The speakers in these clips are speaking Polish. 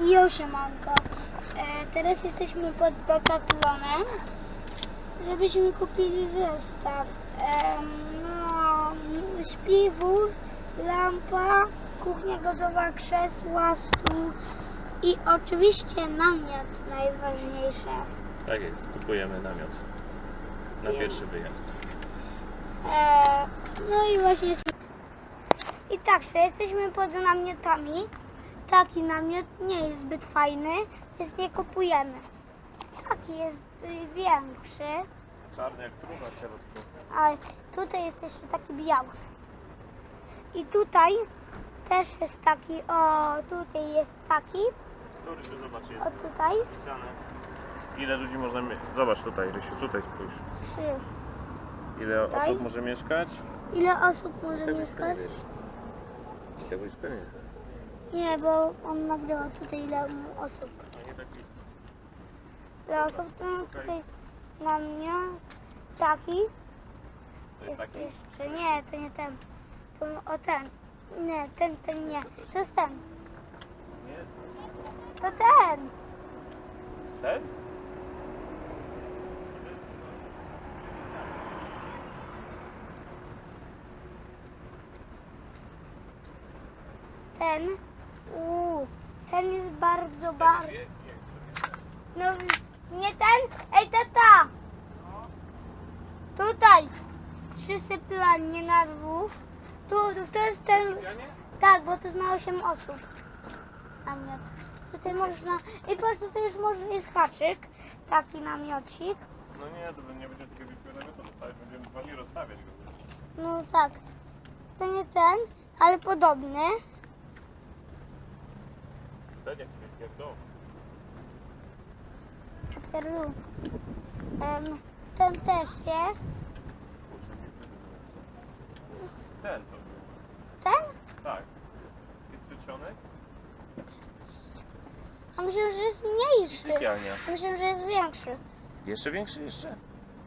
Jo, siemanko. E, teraz jesteśmy pod Decathlonem, żebyśmy kupili zestaw. E, no, śpiwór, lampa, kuchnia gotowa, krzesła, stół i oczywiście namiot najważniejsze. Tak jest, kupujemy namiot na pierwszy wyjazd. E, no i właśnie. I także jesteśmy pod namiotami. Taki namiot nie jest zbyt fajny, więc nie kupujemy. Taki jest y, większy, Czarny jak trumna w środku. a tutaj jest jeszcze taki biały. I tutaj też jest taki, o tutaj jest taki, Tu Rysiu, zobacz, o jest tutaj. Ile ludzi można mieć? Zobacz tutaj, Rysiu, tutaj spójrz. trzy. Ile Tutaj? osób może mieszkać? Ile osób może mieszkać? jest Tego jest pewnie. Nie, bo on nagrywa tutaj ile osób. A nie tak jest. Ile osób? No tutaj na mnie taki. Jest taki? jeszcze, nie, to nie ten. To o ten. Nie, ten, ten nie. To jest ten. To ten. Ten? Ten. Ten jest bardzo, bardzo. No, nie ten? Ej, tata! Tutaj. Trzy sypialnie na dwóch. Tu, to jest ten. Tak, bo to jest na 8 osób. Namiot. Tutaj można. I patrz, tutaj już może jest haczyk. Taki namiocik. No nie, to nie będziemy takiego wielkiego namiotu rozstawiać, będziemy dwa rozstawiać go. No tak. To nie ten, ale podobny. Ten jak dom. Peru. Em, ten też jest. Ten to był. Ten? Tak. Jest przedsionek? A myślę, że jest mniejszy. Sypialnia. Myślę, że jest większy. Jeszcze większy jeszcze?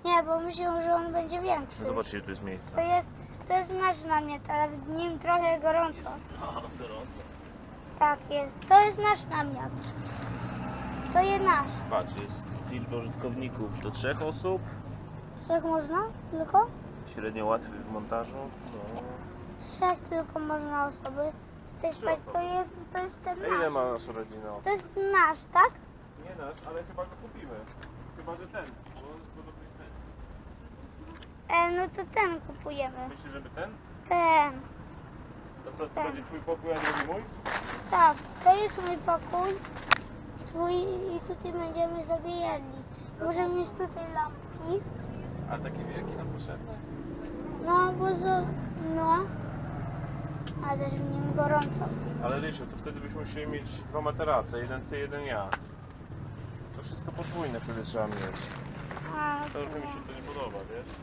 Nie, bo myślę, że on będzie większy. No zobaczcie, ile tu jest miejsca. To jest, to jest nasz namiot, ale w nim trochę gorąco. O, gorąco. Tak jest. To jest nasz namiot. To jest nasz. Patrz, jest liczba użytkowników do trzech osób. Trzech można? Tylko? Średnio łatwy w montażu. No. Trzech tylko można osoby. To jest, to jest, to jest ten A ile nasz. ma nasza rodzina? To jest nasz, tak? Nie nasz, ale chyba go kupimy. Chyba, że ten, bo on jest podobny ten. E, no to ten kupujemy. Myślisz, żeby ten? Ten. To co, to Tak. będzie twój pokój, a nie mój? Tak, to jest mój pokój. Twój i tutaj będziemy sobie jedli. Możemy mieć tutaj lampki. A takie wielkie nam potrzebne? No, bo zo... No. Ale też w nim gorąco. Ale Rysiu, to wtedy byśmy musieli mieć dwa materace, jeden ty, jeden ja. To wszystko podwójne wtedy trzeba mieć. A, To już mi się to nie podoba, wiesz?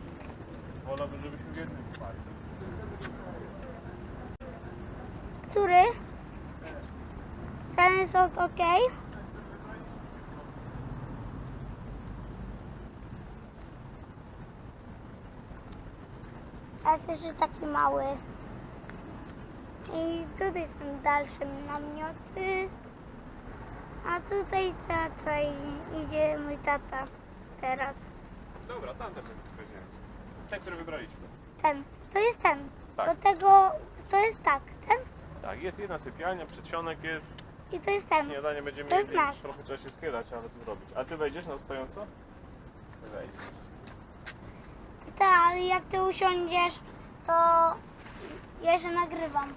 Wolałbym, żebyśmy w jednym spali. Który? Ten jest ok. ok. A jest jeszcze taki mały. I tutaj są dalsze namioty. A tutaj tata i- idzie mój tata teraz. Dobra, tamten bym powiedział. Ten, który wybraliśmy. Ten. To jest ten. Tak. Do tego to jest tak. Ten Tak, jest jedna sypialnia, przedsionek jest, i to jest ten. śniadanie będziemy To jest jedli. nasz. Trochę trzeba się schylać, ale to zrobić. A ty wejdziesz na stojąco? Wejdziesz. Tak, ale jak ty usiądziesz, to ja jeszcze nagrywam.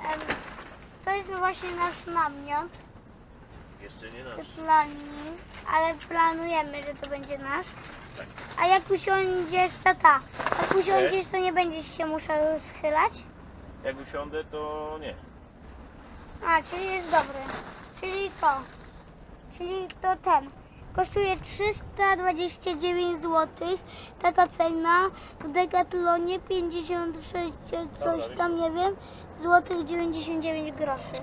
Em, To jest właśnie nasz namiot Jeszcze nie nasz. sypialni, ale planujemy, że to będzie nasz. Tak. A jak usiądziesz, tata, jak usiądziesz, to nie będziesz się musiał schylać? Jak usiądę, to nie. Czyli jest dobry. Czyli to. Czyli to ten. Kosztuje 329 zł. Taka cena. W Decathlonie 56 coś tam, nie wiem, złotych 99 groszy.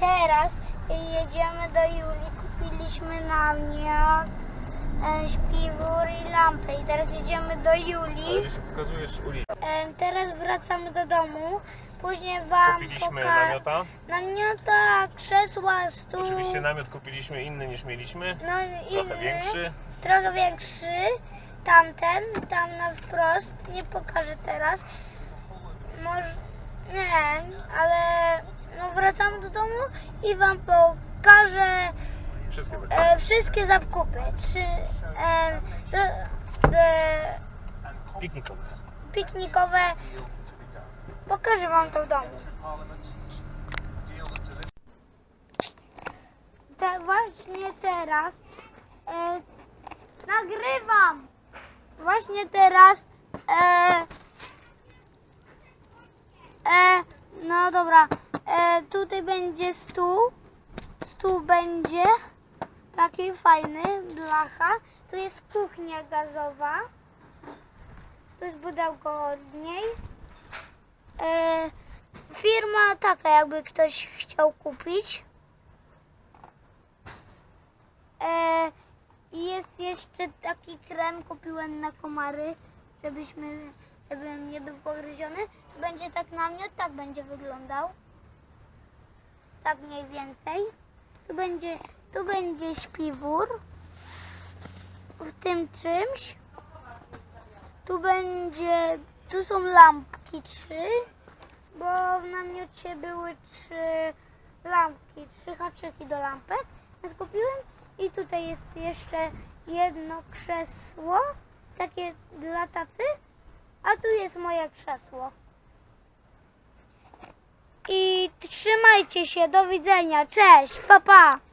Teraz jedziemy do Julii. Kupiliśmy namiot. E, śpiwór i lampę. I teraz jedziemy do Ale Julii. pokazujesz ulicę. E, teraz wracamy do domu. Później wam Kupiliśmy poka- namiota. Namiota, krzesła, stół. Oczywiście namiot kupiliśmy inny niż mieliśmy. no, Trochę inny, większy. Trochę większy. Tamten, tam na wprost. Nie pokażę teraz. Może. Nie, ale no wracamy do domu i wam pokażę Wszystkie zakupy. e, wszystkie zakupy. Czy e, e, e, Piknikowe. piknikowe. Pokażę wam to w domu. Te, właśnie teraz e, nagrywam. Właśnie teraz e, e, no dobra, e, tutaj będzie stół. Stół będzie taki fajny, blacha. Tu jest kuchnia gazowa. Tu jest pudełko od niej. E, firma taka, jakby ktoś chciał kupić. E, jest jeszcze taki krem, kupiłem na komary, żebyśmy, żebym nie był pogryziony. Będzie tak namiot, tak będzie wyglądał. Tak mniej więcej. Tu będzie, tu będzie śpiwór. W tym czymś. Tu będzie, tu są lampki trzy, bo w namiocie były trzy lampki, trzy haczyki do lampek, więc kupiłem i tutaj jest jeszcze jedno krzesło, takie dla taty, a tu jest moje krzesło. I trzymajcie się, do widzenia, cześć, pa pa!